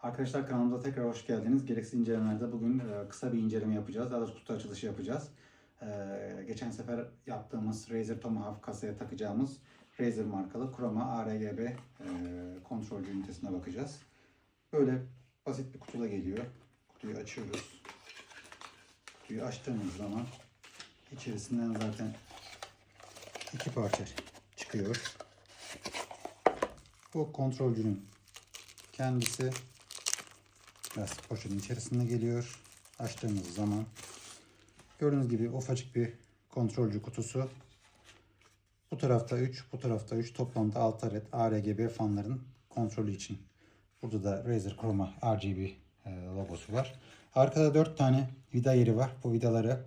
Arkadaşlar kanalımıza tekrar hoş geldiniz. Gereksiz incelemelerde bugün e, kısa bir inceleme yapacağız. Daha doğrusu kutu açılışı yapacağız. E, geçen sefer yaptığımız Razer Tomahawk kasaya takacağımız Razer markalı Chroma ARGB e, kontrolcü ünitesine bakacağız. Böyle basit bir kutuda geliyor. Kutuyu açıyoruz. Kutuyu açtığımız zaman içerisinden zaten iki parça çıkıyor. Bu kontrolcünün kendisi plastik poşetin içerisinde geliyor. Açtığımız zaman gördüğünüz gibi ufacık bir kontrolcü kutusu. Bu tarafta 3, bu tarafta 3 toplamda 6 adet ARGB fanların kontrolü için. Burada da Razer Chroma RGB e, logosu var. Arkada 4 tane vida yeri var. Bu vidaları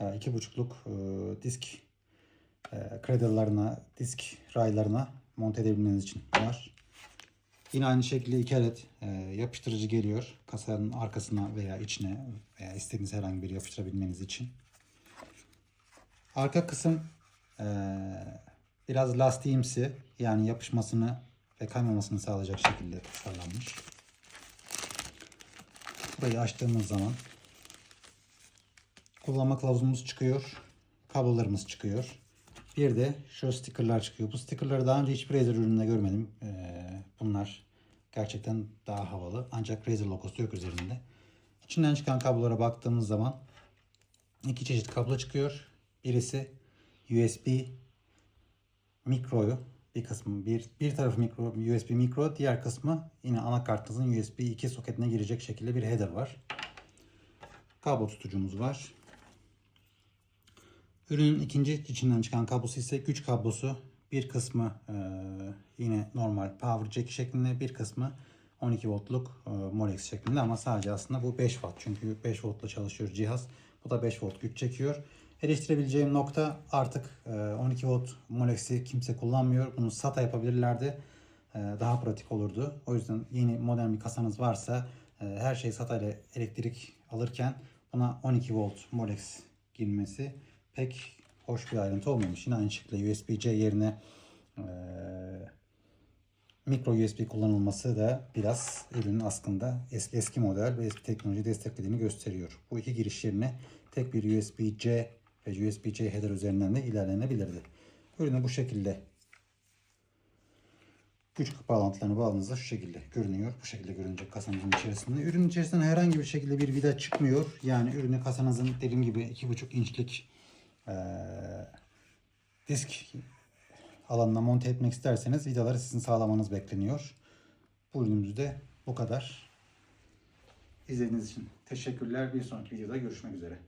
e, 2.5'luk e, disk e, cradle'larına, disk raylarına monte edebilmeniz için var. Yine aynı şekilde iki adet e, yapıştırıcı geliyor. Kasanın arkasına veya içine veya istediğiniz herhangi bir yapıştırabilmeniz için. Arka kısım e, biraz lastiğimsi yani yapışmasını ve kaymamasını sağlayacak şekilde tasarlanmış. Burayı açtığımız zaman kullanma kılavuzumuz çıkıyor. Kablolarımız çıkıyor. Bir de şu stickerlar çıkıyor. Bu stickerları daha önce hiçbir Razer ürününde görmedim. Ee, bunlar gerçekten daha havalı. Ancak Razer logosu yok üzerinde. İçinden çıkan kablolara baktığımız zaman iki çeşit kablo çıkıyor. Birisi USB mikroyu bir kısmı bir, bir tarafı mikro USB mikro diğer kısmı yine anakartınızın USB 2 soketine girecek şekilde bir header var. Kablo tutucumuz var. Ürünün ikinci içinden çıkan kablosu ise güç kablosu. Bir kısmı yine normal power jack şeklinde, bir kısmı 12 voltluk e, Molex şeklinde ama sadece aslında bu 5 watt. Çünkü 5 voltla çalışıyor cihaz. Bu da 5 volt güç çekiyor. Eleştirebileceğim nokta artık e, 12 volt Molex'i kimse kullanmıyor. Bunu SATA yapabilirlerdi. E, daha pratik olurdu. O yüzden yeni modern bir kasanız varsa e, her şey SATA ile elektrik alırken buna 12 volt Molex girmesi pek hoş bir ayrıntı olmamış. Yine aynı şekilde USB-C yerine e, mikro USB kullanılması da biraz ürünün aslında eski eski model ve eski teknoloji desteklediğini gösteriyor. Bu iki giriş yerine tek bir USB-C ve USB-C header üzerinden de ilerlenebilirdi. Ürünü bu şekilde güç bağlantılarını bağladığınızda şu şekilde görünüyor. Bu şekilde görünecek kasanızın içerisinde. Ürünün içerisinden herhangi bir şekilde bir vida çıkmıyor. Yani ürünü kasanızın dediğim gibi 2,5 inçlik eee, disk alanına monte etmek isterseniz vidaları sizin sağlamanız bekleniyor. Bu ürünümüz de bu kadar. İzlediğiniz için teşekkürler. Bir sonraki videoda görüşmek üzere.